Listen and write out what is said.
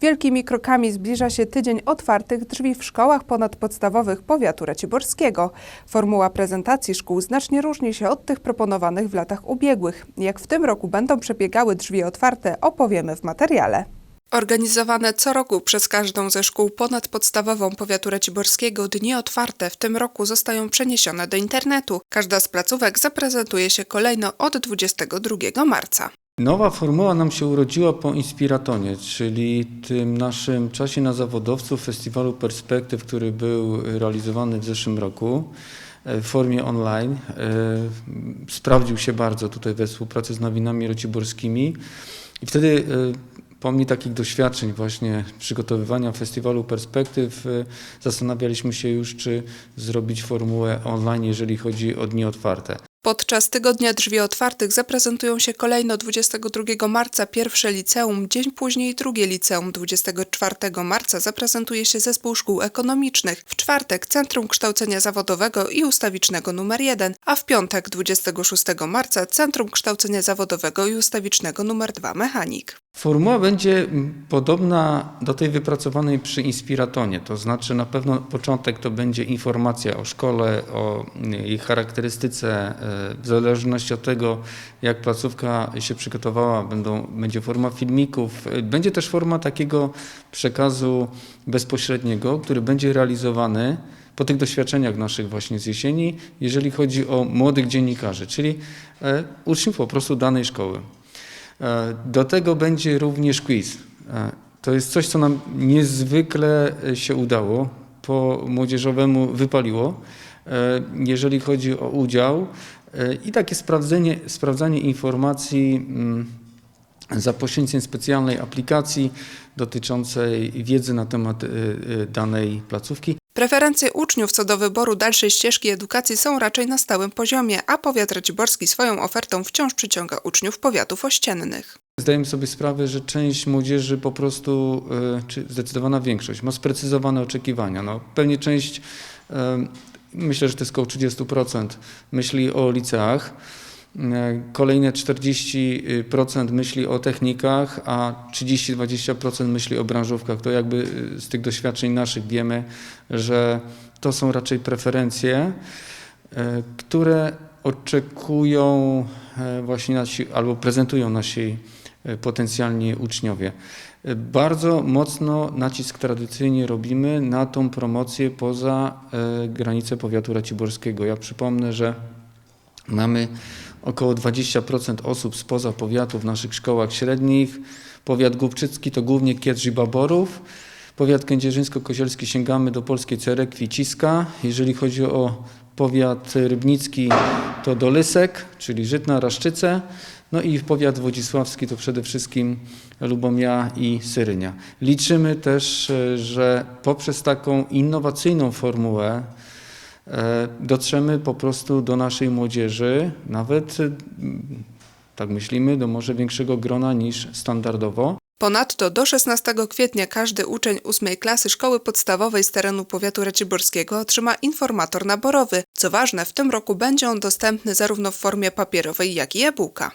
Wielkimi krokami zbliża się tydzień otwartych drzwi w szkołach ponadpodstawowych powiatu raciborskiego. Formuła prezentacji szkół znacznie różni się od tych proponowanych w latach ubiegłych. Jak w tym roku będą przebiegały drzwi otwarte, opowiemy w materiale. Organizowane co roku przez każdą ze szkół ponadpodstawową powiatu raciborskiego dni otwarte w tym roku zostają przeniesione do internetu. Każda z placówek zaprezentuje się kolejno od 22 marca. Nowa formuła nam się urodziła po Inspiratonie, czyli tym naszym czasie na zawodowców Festiwalu Perspektyw, który był realizowany w zeszłym roku e, w formie online. E, Sprawdził się bardzo tutaj we współpracy z nowinami raciborskimi i wtedy e, pomimo takich doświadczeń właśnie przygotowywania Festiwalu Perspektyw zastanawialiśmy się już, czy zrobić formułę online, jeżeli chodzi o dni otwarte. Podczas tygodnia drzwi otwartych zaprezentują się kolejno 22 marca pierwsze liceum, dzień później drugie liceum. 24 marca zaprezentuje się zespół szkół ekonomicznych, w czwartek Centrum Kształcenia Zawodowego i Ustawicznego numer 1, a w piątek 26 marca Centrum Kształcenia Zawodowego i Ustawicznego numer 2 Mechanik. Formuła będzie podobna do tej wypracowanej przy Inspiratonie, to znaczy na pewno początek to będzie informacja o szkole, o jej charakterystyce, e, w zależności od tego jak placówka się przygotowała, będą, będzie forma filmików, e, będzie też forma takiego przekazu bezpośredniego, który będzie realizowany po tych doświadczeniach naszych właśnie z jesieni, jeżeli chodzi o młodych dziennikarzy, czyli e, uczniów po prostu danej szkoły. E, Do tego będzie również quiz. E, To jest coś, co nam niezwykle się udało, po młodzieżowemu wypaliło, e, jeżeli chodzi o udział i takie sprawdzenie, sprawdzanie informacji mm, za pośrednictwem specjalnej aplikacji dotyczącej wiedzy na temat danej placówki. Preferencje uczniów co do wyboru dalszej ścieżki edukacji są raczej na stałym poziomie, a powiat raciborski swoją ofertą wciąż przyciąga uczniów powiatów ościennych. Zdajemy sobie sprawę, że część młodzieży po prostu, e, czy zdecydowana większość, ma sprecyzowane oczekiwania. No, pewnie część, e, myślę, że to jest około 30% myśli o liceach, kolejne 40% myśli o technikach, a 30-20% myśli o branżówkach. To jakby e, z tych doświadczeń naszych wiemy, że to są raczej preferencje, e, które oczekują e, właśnie nasi, albo prezentują nasi e, potencjalni uczniowie. E, Bardzo mocno nacisk tradycyjnie robimy na tą promocję poza e, granice powiatu raciborskiego. Ja przypomnę, że mamy około 20% osób spoza powiatu w naszych szkołach średnich. Powiat głubczycki to głównie Kiedrz i Baborów. Powiat kędzierzyńsko-kozielski sięgamy do polskiej Cerekwi Ciska. Jeżeli chodzi o powiat rybnicki to do Lysek, czyli Żytna, Raszczyce. No i powiat wodzisławski to przede wszystkim Lubomia i Syrynia. Liczymy też, e, że poprzez taką innowacyjną formułę dotrzemy po prostu do naszej młodzieży, nawet e, tak myślimy, do może większego grona niż standardowo. Ponadto do 16 kwietnia każdy uczeń 8 klasy szkoły podstawowej z terenu powiatu raciborskiego otrzyma informator naborowy. Co ważne, w tym roku będzie on dostępny zarówno w formie papierowej, jak i e-booka.